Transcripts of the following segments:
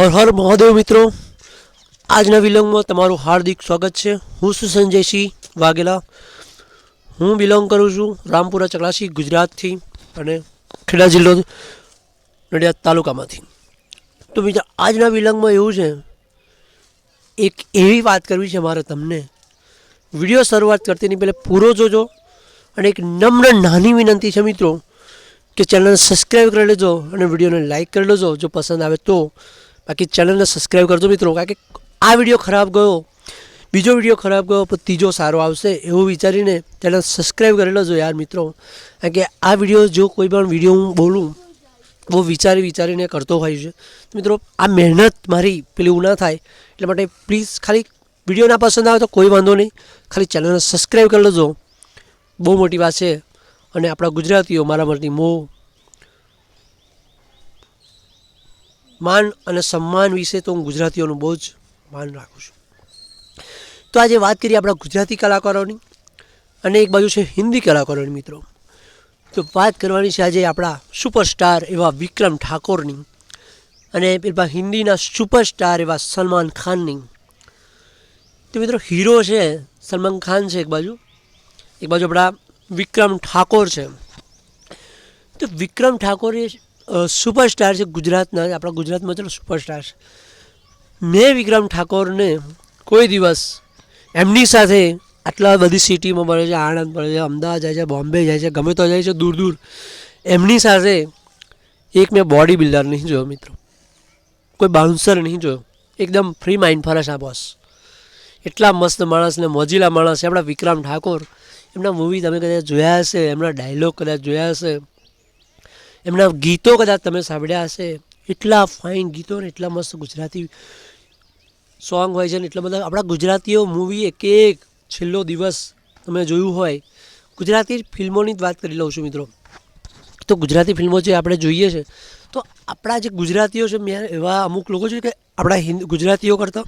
હર હર મહાદેવ મિત્રો. આજના વિલંગમાં તમારું હાર્દિક સ્વાગત છે. હું છું સંજયસિંહ વાઘેલા. હું બિલોંગ કરું છું રામપુરા ચકલાસી ગુજરાતથી અને ખેડા જિલ્લો નડિયાદ તાલુકામાંથી. તો બીજા આજના વિલંગમાં એવું છે, એક એવી વાત કરવી છે મારે તમને. વીડિયો શરૂઆત કરતીની પહેલાં પૂરો જોજો અને એક નમ્ર નાની વિનંતી છે મિત્રો, કે ચેનલને સબસ્ક્રાઈબ કરી લેજો અને વિડીયોને લાઈક કરી લેજો. જો પસંદ આવે તો બાકી ચેનલને સબસ્ક્રાઈબ કરજો મિત્રો, કારણ કે આ વીડિયો ખરાબ ગયો, બીજો વીડિયો ખરાબ ગયો, પણ ત્રીજો સારો આવશે એવું વિચારીને ચેનલ સબસ્ક્રાઈબ કરી લેજો યાર મિત્રો. કારણ કે આ વીડિયો જો કોઈ પણ વીડિયો હું બોલું, બહુ વિચારી વિચારીને કરતો હોય છે. મિત્રો, આ મહેનત મારી પેલી એવું ના થાય, એટલે માટે પ્લીઝ ખાલી વીડિયો ના પસંદ આવે તો કોઈ વાંધો નહીં, ખાલી ચેનલને સબસ્ક્રાઈબ કરી લેજો. બહુ મોટી વાત છે. અને આપણા ગુજરાતીઓ, મારા માટે મોહ માન અને સન્માન વિશે તો હું ગુજરાતીઓનું બહુ જ માન રાખું છું. તો આજે વાત કરીએ આપણા ગુજરાતી કલાકારોની અને એક બાજુ છે હિન્દી કલાકારોની મિત્રો. તો વાત કરવાની છે આજે આપણા સુપરસ્ટાર એવા વિક્રમ ઠાકોરની અને પેલા હિન્દીના સુપરસ્ટાર એવા સલમાન ખાનની. તો મિત્રો હીરો છે, સલમાન ખાન છે એક બાજુ. એક બાજુ આપણા વિક્રમ ઠાકોર છે. તો વિક્રમ ઠાકોર સુપરસ્ટાર છે ગુજરાતના, આપણા ગુજરાતમાં ચલો સુપરસ્ટાર છે. મેં વિક્રમ ઠાકોરને કોઈ દિવસ એમની સાથે આટલા બધી સિટીમાં મળે છે, આણંદ મળે છે, અમદાવાદ જાય છે, બોમ્બે જાય છે, ગમે તો જાય છે, દૂર દૂર, એમની સાથે એક મેં બોડી બિલ્ડર નહીં જોયો મિત્રો. કોઈ બાઉન્સર નહીં જોયો. એકદમ ફ્રી માઇન્ડ ફરે છે આ બોસ એટલા મસ્ત માણસ ને મોજીલા માણસ આપણા વિક્રમ ઠાકોર, એમના મૂવી તમે કદાચ જોયા હશે, એમના ડાયલોગ કદાચ જોયા હશે. એમના ગીતો કદાચ તમે સાંભળ્યા હશે. એટલા ફાઇન ગીતો ને એટલા મસ્ત ગુજરાતી સોંગ હોય છે ને એટલા બધા. આપણા ગુજરાતીઓ મૂવી એક એક છેલ્લો દિવસ તમે જોયું હોય. ગુજરાતી ફિલ્મોની જ વાત કરી લઉં છું મિત્રો. તો ગુજરાતી ફિલ્મો જે આપણે જોઈએ છે, તો આપણા જે ગુજરાતીઓ છે, મેં એવા અમુક લોકો છે કે આપણા હિન્દ, ગુજરાતીઓ કરતાં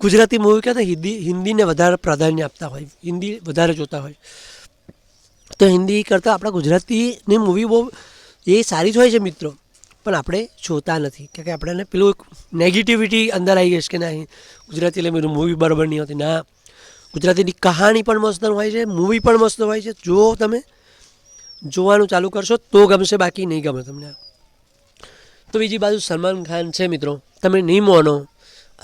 ગુજરાતી મૂવી કરતાં હિન્દી, હિન્દીને વધારે પ્રાધાન્ય આપતા હોય. હિન્દી વધારે જોતા હોય. તો હિન્દી કરતાં આપણા ગુજરાતીની મૂવી બહુ એ સારી જ હોય છે મિત્રો. પણ આપણે જોતા નથી. કારણ કે આપણને પેલું એક નેગેટિવિટી અંદર આવી ગઈ છે કે ના ગુજરાતી એટલે મેરું મૂવી બરાબર નહીં હોતી ના. ગુજરાતીની કહાણી પણ મસ્ત હોય છે મૂવી પણ મસ્ત હોય છે. જો તમે જોવાનું ચાલુ કરશો તો ગમશે, બાકી નહીં ગમે તમને. તો બીજી બાજુ સલમાન ખાન છે મિત્રો. તમે નહીં માનો.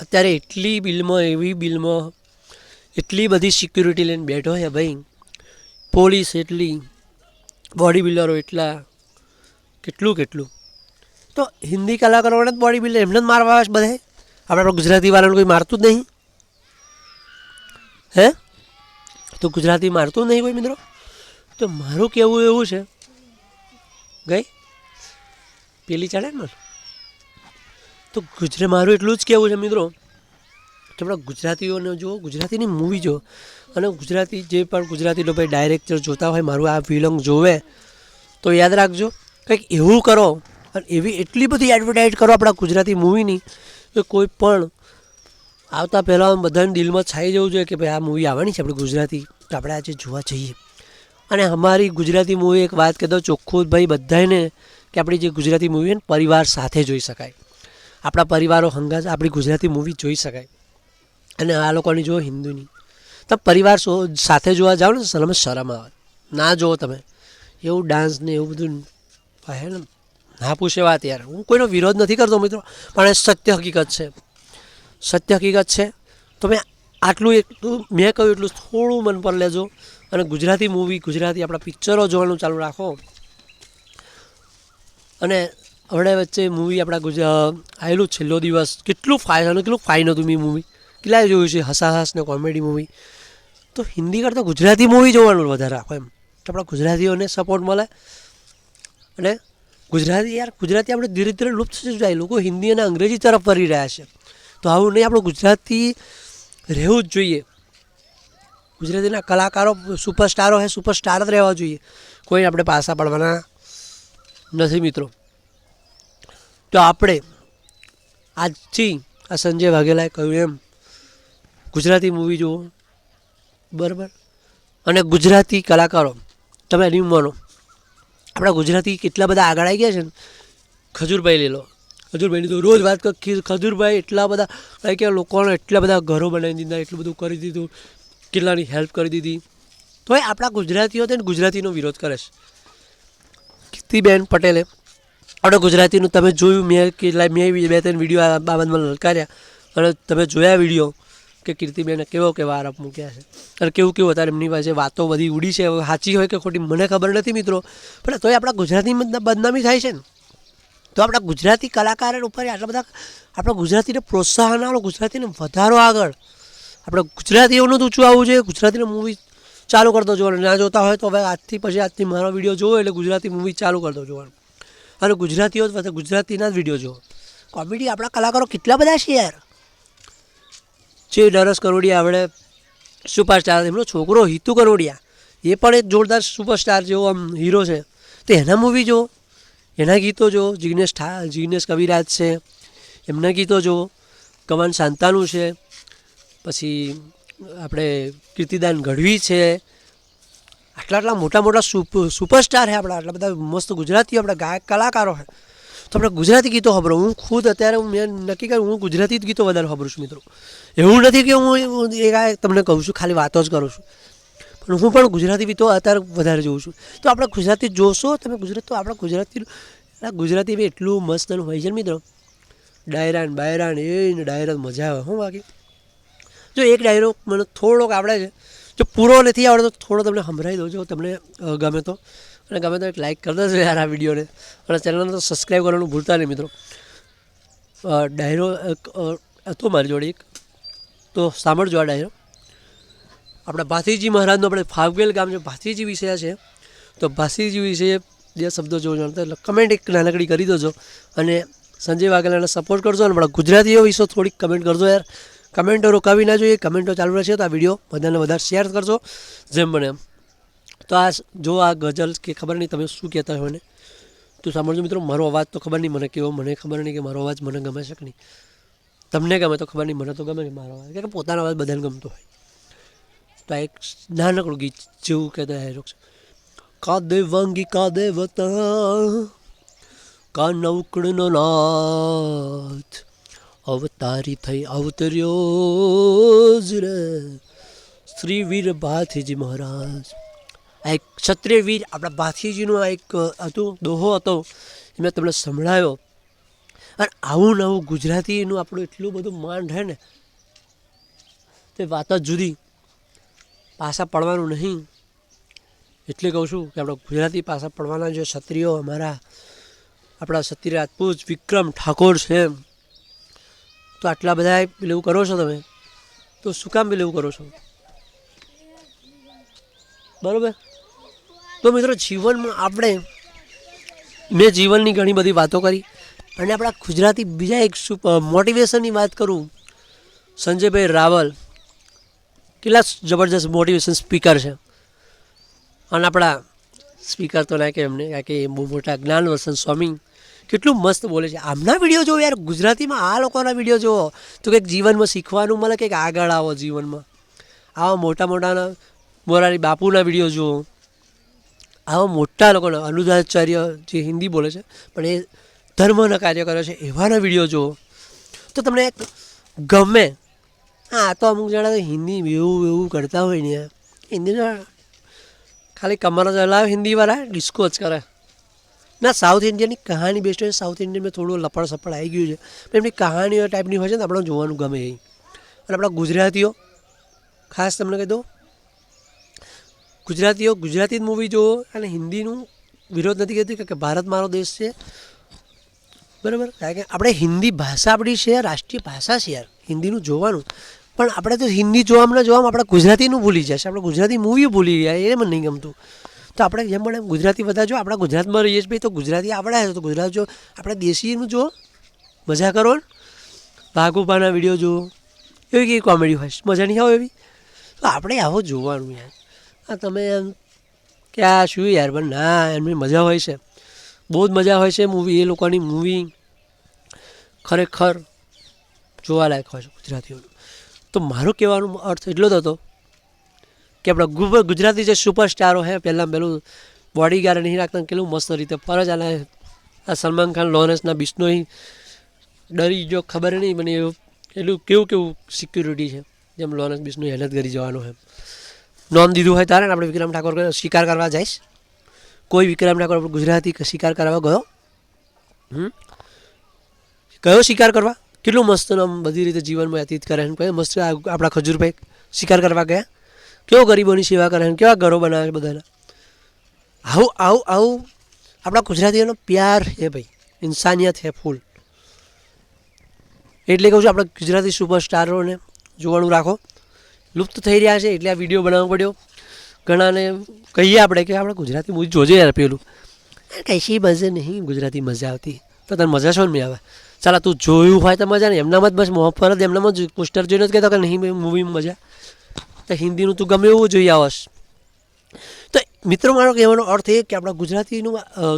અત્યારે એટલી બિલમાં, એવી બિલમાં એટલી બધી સિક્યુરિટી લઈને બેઠો છે ભાઈ. પોલીસ એટલી, બોડી બિલ્ડરો એટલા. કેટલું કેટલું? તો હિન્દી કલાકારોને જ બોડી બિલ્ડર એમને જ મારવા આવે છે બધે? આપણે આપણા ગુજરાતી વાળાને કોઈ મારતું જ નહીં? હે? તો ગુજરાતી મારતું નહીં કોઈ મિત્રો? તો મારું કહેવું એવું છે? ગઈ? પેલી ચાલે ને તો ગુજરાત મારું એટલું જ કહેવું છે મિત્રો આપણા ગુજરાતીઓને જો ગુજરાતીની મૂવી જો અને ગુજરાતી જે પણ ગુજરાતી લોકો ડાયરેક્ટર જોતા હોય, મારું આ ફિલ્મ જોવે, તો યાદ રાખજો. કંઈક એવું કરો અને એવી એટલી બધી એડવર્ટાઇઝ કરો આપણા ગુજરાતી મૂવીની કે કોઈ પણ આવતા પહેલાં બધાને દિલમાં છાઈ જવું જોઈએ કે ભાઈ આ મૂવી આવવાની છે આપણે ગુજરાતી. તો આપણે આજે જોવા જઈએ. અને અમારી ગુજરાતી મૂવી એક વાત કહેતો ચોખ્ખું ભાઈ બધાને કે આપણી જે ગુજરાતી મૂવી હોય પરિવાર સાથે જોઈ શકાય. આપણા પરિવારો હંગાજ આપણી ગુજરાતી મૂવી જોઈ શકાય. અને આ લોકોની જો હિન્દુની. તમે પરિવાર સાથે જોવા જાઓ ને શરમ શરમ આવે. ના જુઓ તમે. એવું ડાન્સ ને એવું બધું હે ને ના પૂછે વાત યાર. હું કોઈનો વિરોધ નથી કરતો મિત્રો. પણ એ સત્ય હકીકત છે. સત્ય હકીકત છે. તો મેં આટલું એટલું મેં કહ્યું એટલું થોડું મન પર લેજો. અને ગુજરાતી મૂવી ગુજરાતી આપણા પિક્ચરો જોવાનું ચાલુ રાખો. અને હમણાં વચ્ચે મૂવી આપણા ગુજરાત આવેલું છેલ્લો દિવસ. કેટલું ફાઇન કેટલું ફાઇન હતું મેં મૂવી કેટલા જોયું છે? હસાહસ ને કોમેડી મૂવી તો હિન્દી કરતાં ગુજરાતી મૂવી જોવાનું વધારે રાખો એમ. આપણા ગુજરાતીઓને સપોર્ટ મળે. અને ગુજરાતી યાર, ગુજરાતી આપણે ધીરે ધીરે લુપ્ત થઈ જાય લોકો હિન્દી અને અંગ્રેજી તરફ ફરી રહ્યા છે, તો આવું નહીં, આપણું ગુજરાતી રહેવું જ જોઈએ. ગુજરાતીના કલાકારો સુપરસ્ટારો હે સુપરસ્ટાર જ રહેવા જોઈએ. કોઈ આપણે પાસા પડવાના નથી મિત્રો. તો આપણે આજથી આ સંજય વાઘેલાએ કહ્યું એમ, ગુજરાતી મૂવી જુઓ. બરાબર? અને ગુજરાતી કલાકારો, તમે નહીં માનો. આપણા ગુજરાતી કેટલા બધા આગળ આવી ગયા છે ને. ખજૂરભાઈ લઈ લો ખજૂરભાઈની તો રોજ વાત કરી ખજૂરભાઈ એટલા બધા કંઈ કે લોકોને એટલા બધા ઘરો બનાવી દીધા, એટલું બધું કરી દીધું, કેટલાની હેલ્પ કરી દીધી. તોય આપણા ગુજરાતીઓ તેને ગુજરાતીનો વિરોધ કરે છે. કીર્તિબેન પટેલે, આપણે ગુજરાતીનું તમે જોયું, મેં કેટલા મેં બે ત્રણ વીડિયો આ બાબતમાં લલકાર્યા અને તમે જોયા વીડિયો કે કીર્તિબેને કેવો કેવા આરોપ મૂક્યા છે? અને કેવું કેવું અત્યારે એમની પાસે વાતો બધી ઉડી છે સાચી હોય કે ખોટી, મને ખબર નથી મિત્રો. પણ તોય આપણા ગુજરાતી બદનામી થાય છે ને. તો આપણા ગુજરાતી કલાકાર ઉપર આટલા બધા, આપણા ગુજરાતીને પ્રોત્સાહન આવો ગુજરાતીને વધારો આગળ. આપણે ગુજરાતીઓનું જ ઊંચું આવવું જોઈએ? ગુજરાતીનું મૂવી ચાલુ કરતો જોવાનું. ના જોતા હોય તો હવે આજથી પછી આજથી મારો વીડિયો જોવો એટલે ગુજરાતી મૂવી ચાલુ કરતો જોવાનું. અને ગુજરાતીઓ ગુજરાતીના જ વીડિયો જોવો કોમેડી આપણા કલાકારો કેટલા બધા છે યાર. જે નરસ કરોડિયા આપણે સુપરસ્ટાર એમનો છોકરો હિતુ કરોડિયા, એ પણ એક જોરદાર સુપરસ્ટાર જેવો આમ હીરો છે. તો એના મૂવી જુઓ. એના ગીતો જુઓ. જિગ્નેશ ઠા જિગ્નેશ કવિરાજ છે. એમના ગીતો જુઓ. કમાન શાંતાનું છે. પછી આપણે કીર્તિદાન ગઢવી છે. આટલા આટલા મોટા મોટા સુપ સુપરસ્ટાર છે આપણા. આટલા બધા મસ્ત ગુજરાતીઓ આપણા ગાયક, કલાકારો છે. તો આપણે ગુજરાતી ગીતો સાંભળો. હું ખુદ અત્યારે મેં નક્કી કર્યું, હું ગુજરાતી ગીતો વધારે સાંભળું છું મિત્રો. એવું નથી કે હું એ ગાયક તમને કહું છું, ખાલી વાતો જ કરું છું. પણ હું પણ ગુજરાતી ગીતો અત્યારે વધારે જોઉં છું. તો આપણે ગુજરાતી જોશો, તમે ગુજરાત તો આપણા ગુજરાતી ગુજરાતી બી એટલું મસ્ત હોય છે મિત્રો. ડાયરાન, બાયરાન, એ ડાયરા મજા આવે, હું, બાકી. જો એક ડાયરો મને થોડોક આવડે છે. જો પૂરો નથી આવડતો થોડો તમને સંભળાવી દઉં જો તમને ગમે તો. અને ગમે તો એક લાઇક કરી દેજો યાર આ વિડીયોને અને ચેનલને તો સબસ્ક્રાઈબ કરવાનું ભૂલતા નહીં મિત્રો. ડાયરો હતો મારી જોડે એક. તો સાંભળજો આ ડાયરો. આપણા ભાથીજી મહારાજનો આપણે ફાગવેલ ગામ છે, ભાથીજી વિશે છે. તો ભાથીજી વિશે જે શબ્દો જો જાણતા એટલે કમેન્ટ એક નાનકડી કરી દેજો. અને સંજય વાઘેલાને સપોર્ટ કરજો અને આપણા ગુજરાતીઓ વિશે થોડીક કમેન્ટ કરજો યાર. કમેન્ટો રોકાવી ના જોઈએ કમેન્ટો ચાલુ રહેશે તો આ વીડિયો બધાને વધારે શેર કરજો. જેમ બને એમ. તો આ જો આ ગઝલ કે ખબર નહીં તમે શું કહેતા હોય ને તો સાંભળજો મિત્રો, મારો અવાજ તો ખબર નહીં મને કેવો, મને ખબર નહીં કે મારો અવાજ મને ગમે છે કે નહીં. તમને ગમે તો ખબર નહીં, મને તો ગમે નહીં મારો અવાજ કે પોતાનો અવાજ બધાને ગમતો હોય. તો આ એક નાનકડું ગીત જેવું કહેતા હેરો છે કાદે વાંગી, કાદે વતા કા નવકડનો નાથ, અવતારી થઈ અવતર્યો જ રે. શ્રી વીર ભાથીજી મહારાજ. આ એક ક્ષત્રિય વીર, આપણા ભાથીજીનું આ એક હતું, દોહો હતો એ મેં તમને સંભળાયો. અને આવું નવું ગુજરાતીનું આપણું એટલું બધું માંડ છે ને, તે વાત જ જુદી. પાસા પડવાનું નહીં. એટલે કહું છું કે આપણે ગુજરાતી પાસા પડવાના જે ક્ષત્રિયો અમારા, આપણા ક્ષત્રિય રાજપૂત વિક્રમ ઠાકોર છે એમ. તો આટલા બધા પેલું કરો છો તમે? તો શું કામ પેલું કરો છો? બરાબર? તો મિત્રો જીવનમાં આપણે મેં જીવનની ઘણી બધી વાતો કરી અને આપણા ગુજરાતી બીજા એક મોટિવેશનની વાત કરું. સંજયભાઈ રાવલ કેટલા જબરજસ્ત મોટિવેશન સ્પીકર છે. અને આપણા સ્પીકર તો ના કે એમને કારણ કે બહુ મોટા જ્ઞાનવર્ષન સ્વામી. કેટલું મસ્ત બોલે છે. આમના વીડિયો જોવો યાર, ગુજરાતીમાં આ લોકોના વીડિયો જોવો. તો કંઈક જીવનમાં શીખવાનું મળે, કંઈક આગળ આવો જીવનમાં. આવા મોટા મોટાના મોરારી બાપુના વીડિયો જુઓ. આવા મોટા લોકોના, અનુદાચાર્ય જે હિન્દી બોલે છે, પણ એ ધર્મના કાર્ય કરે છે, એવાના વીડિયો જુઓ, તો તમને ગમે. હા તો અમુક જણા હિન્દી એવું એવું કરતા હોય ને હિન્દીના ખાલી કમર ચલાવે હિન્દીવાળા, ડિસ્કો જ કરે. ના, સાઉથ ઇન્ડિયનની કહાની બેસ્ટ હોય સાઉથ ઇન્ડિયનમાં થોડું લપડ સપડ આવી ગયું છે. પણ એમની કહાનીઓ ટાઈપની હોય છે ને આપણે જોવાનું ગમે એ. અને આપણા ગુજરાતીઓ, ખાસ તમને કહી દઉં ગુજરાતીઓ ગુજરાતી મૂવી જુઓ અને હિન્દીનું વિરોધ નથી કરતી કે ભારત મારો દેશ છે. બરાબર? કારણ કે આપણે હિન્દી ભાષા આપણી છે, રાષ્ટ્રીય ભાષા છે યાર. હિન્દીનું જોવાનું. પણ આપણે તો હિન્દી જોવામાં ને જોવામાં આપણે ગુજરાતીનું ભૂલી જશે આપણે ગુજરાતી મૂવી ભૂલી ગયા, એ મને નહીં ગમતું. તો આપણે જેમ પણ ગુજરાતી બધા જો, આપણા ગુજરાતમાં રહીએ છીએ, તો ગુજરાતી આવડે છે. તો ગુજરાત જો, આપણે દેશીનું જો, મજા કરો ભાગોપાના વીડિયો જુઓ. એવી કઈ કોમેડી હોય મજા નહીં આવે એવી? તો આપણે આવો જોવાનું યાર. આ તમે એમ કે આ શું યાર, પણ ના, એમની મજા હોય છે. બહુ જ મજા હોય છે મૂવી એ લોકોની મૂવી ખરેખર જોવાલાયક હોય છે ગુજરાતીઓનું. તો મારો કહેવાનો અર્થ એટલો જ હતો કે આપણા ગુજરાતી જે સુપરસ્ટારો છે પહેલાં પેલું બોડીગાર્ડ નહીં રાખતા કેટલું મસ્ત રીતે ફરજ અને આ સલમાન ખાન, લોરેન્સના બિશ્નોઈ ડરી જો ખબર નહીં મને એવું એટલું કેવું કેવું સિક્યુરિટી છે, જેમ લોનસ બિસનું હેલત કરી જવાનું છે નોમ દીધું હોય તારે આપણે વિક્રમ ઠાકોર શિકાર કરવા જઈશ. કોઈ વિક્રમ ઠાકોર ગુજરાતી શિકાર કરવા ગયો? હમ? કયો શિકાર કરવા? કેટલું મસ્ત આમ બધી રીતે જીવનમાં વ્યતીત કરે છે મસ્ત આપણા ખજૂરભાઈ શિકાર કરવા ગયા. કેવો ગરીબોની સેવા કરે છે કેવા ઘરો બનાવે છે બધાના? આવું આવું આવું આપણા ગુજરાતીઓનો પ્યાર છે ભાઈ. ઇન્સાનિયત છે ફૂલ. એટલે કહું છું, આપણે ગુજરાતી સુપરસ્ટારોને જોવાનું રાખો. લુપ્ત થઈ રહ્યા છે એટલે આ વીડિયો બનાવવો પડ્યો. ઘણાને કહીએ આપણે કે આપણે ગુજરાતી મૂવી જોજે યાર પેલું. કશી મજા નહીં, ગુજરાતી મજા આવતી. તો તને મજા શું નહીં આવે? ચાલ તું જોયું હોય તો મજા નહીં. એમનામાં જ બસ મોહફરત એમનામાં જ પોસ્ટર જોઈને જ કહેતો કે નહીં મૂવી મજા. તો હિન્દીનું તું ગમે એવું જોઈ આવશ. તો મિત્રો, મારો કહેવાનો અર્થ એ કે આપણા ગુજરાતીનું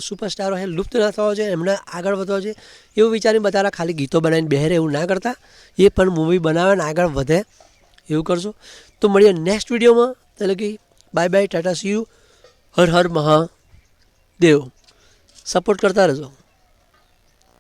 સુપરસ્ટારો હે લુપ્ત ના થવા જોઈએ, એમને આગળ વધવા જોઈએ. એવું વિચારીને બધા ખાલી ગીતો બનાવીને બહેરે એવું ના કરતા. એ પણ મૂવી બનાવે ને આગળ વધે. એવું કરશો? તો મળીએ નેક્સ્ટ વિડીયોમાં. એટલે કે bye bye tata see you Har Har Mahadev. Support કરતા રહેજો.